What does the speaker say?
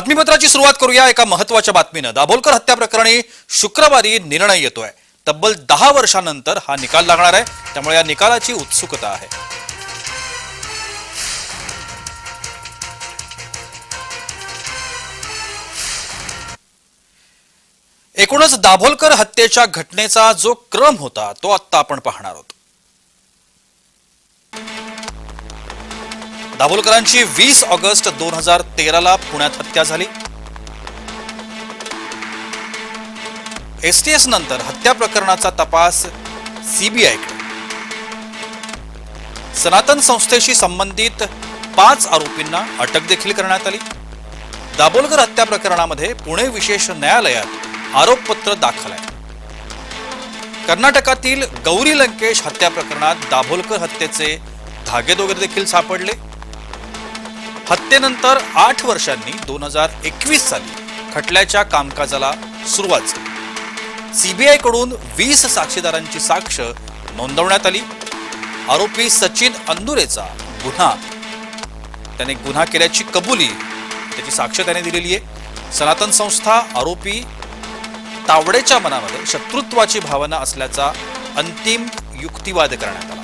बातमीपत्राची सुरुवात करूया एका महत्त्वाच्या बातमीनं. दाभोलकर हत्या प्रकरणी शुक्रवारी निर्णय येतोय. तब्बल दहा वर्षानंतर हा निकाल लागणार आहे. त्यामुळे या निकालाची उत्सुकता आहे. एकूणच दाभोलकर हत्येच्या घटनेचा जो क्रम होता तो आत्ता आपण पाहणार आहोत. दाभोलकरांची वीस ऑगस्ट दोन हजार तेराला पुण्यात हत्या झाली. एसटीएस नंतर हत्या प्रकरणाचा तपास सीबीआयकडे सनातन संस्थेशी संबंधित पाच आरोपींना अटक देखील करण्यात आली. दाभोलकर हत्या प्रकरणामध्ये पुणे विशेष न्यायालयात आरोपपत्र दाखल आहे. कर्नाटकातील गौरी लंकेश हत्या प्रकरणात दाभोलकर हत्येचे धागेदोगे देखील सापडले. हत्येनंतर आठ वर्षांनी दोन हजार एकवीस साली खटल्याच्या कामकाजाला सुरुवात झाली. सीबीआयकडून वीस साक्षीदारांची साक्ष नोंदवण्यात आली. आरोपी सचिन अंदुरेचा गुन्हा. त्याने गुन्हा केल्याची कबुली त्याची साक्ष त्याने दिलेली आहे. सनातन संस्था आरोपी तावडेच्या मनामध्ये शत्रुत्वाची भावना असल्याचा अंतिम युक्तिवाद करण्यात आला.